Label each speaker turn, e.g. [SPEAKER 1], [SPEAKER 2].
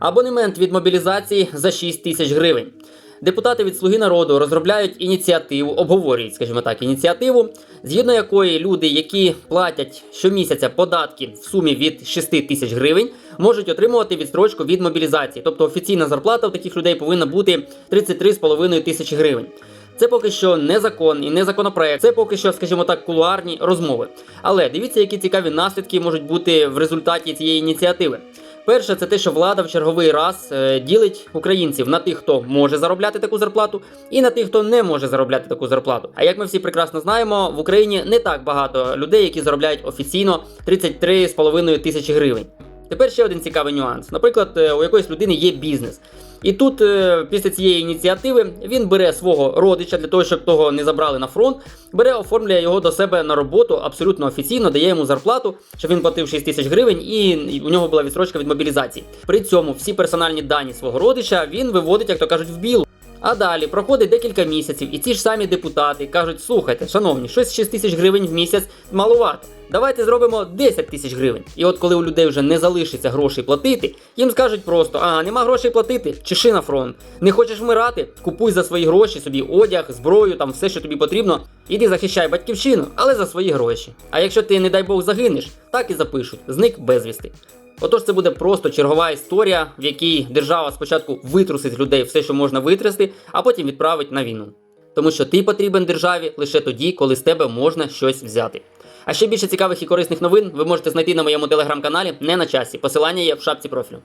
[SPEAKER 1] Абонемент від мобілізації за 6 тисяч гривень. Депутати від Слуги народу розробляють ініціативу, обговорюють, скажімо так, ініціативу, згідно якої люди, які платять щомісяця податки в сумі від 6 тисяч гривень, можуть отримувати відстрочку від мобілізації. Тобто офіційна зарплата у таких людей повинна бути 33,5 тисячі гривень. Це поки що не закон і не законопроект. Це поки що, скажімо так, кулуарні розмови. Але дивіться, які цікаві наслідки можуть бути в результаті цієї ініціативи. Перше, це те, що влада в черговий раз е, ділить українців на тих, хто може заробляти таку зарплату, і на тих, хто не може заробляти таку зарплату. А як ми всі прекрасно знаємо, в Україні не так багато людей, які заробляють офіційно 33,5 тисячі гривень. Тепер ще один цікавий нюанс. Наприклад, е, у якоїсь людини є бізнес. І тут, е, після цієї ініціативи, він бере свого родича для того, щоб того не забрали на фронт, бере, оформлює його до себе на роботу абсолютно офіційно, дає йому зарплату, щоб він платив 6 тисяч гривень, і у нього була відстрочка від мобілізації. При цьому всі персональні дані свого родича він виводить, як то кажуть, в білу. А далі проходить декілька місяців, і ці ж самі депутати кажуть: слухайте, шановні, щось 6 тисяч гривень в місяць маловато. Давайте зробимо 10 тисяч гривень. І от коли у людей вже не залишиться грошей платити, їм скажуть просто: а нема грошей платити, чеши на фронт. Не хочеш вмирати? Купуй за свої гроші собі одяг, зброю, там все, що тобі потрібно. Іди захищай батьківщину, але за свої гроші. А якщо ти, не дай Бог, загинеш, так і запишуть: зник безвісти. Отож, це буде просто чергова історія, в якій держава спочатку витрусить людей все, що можна витрясти, а потім відправить на війну. Тому що ти потрібен державі лише тоді, коли з тебе можна щось взяти. А ще більше цікавих і корисних новин ви можете знайти на моєму телеграм-каналі не на часі. Посилання є в шапці профілю.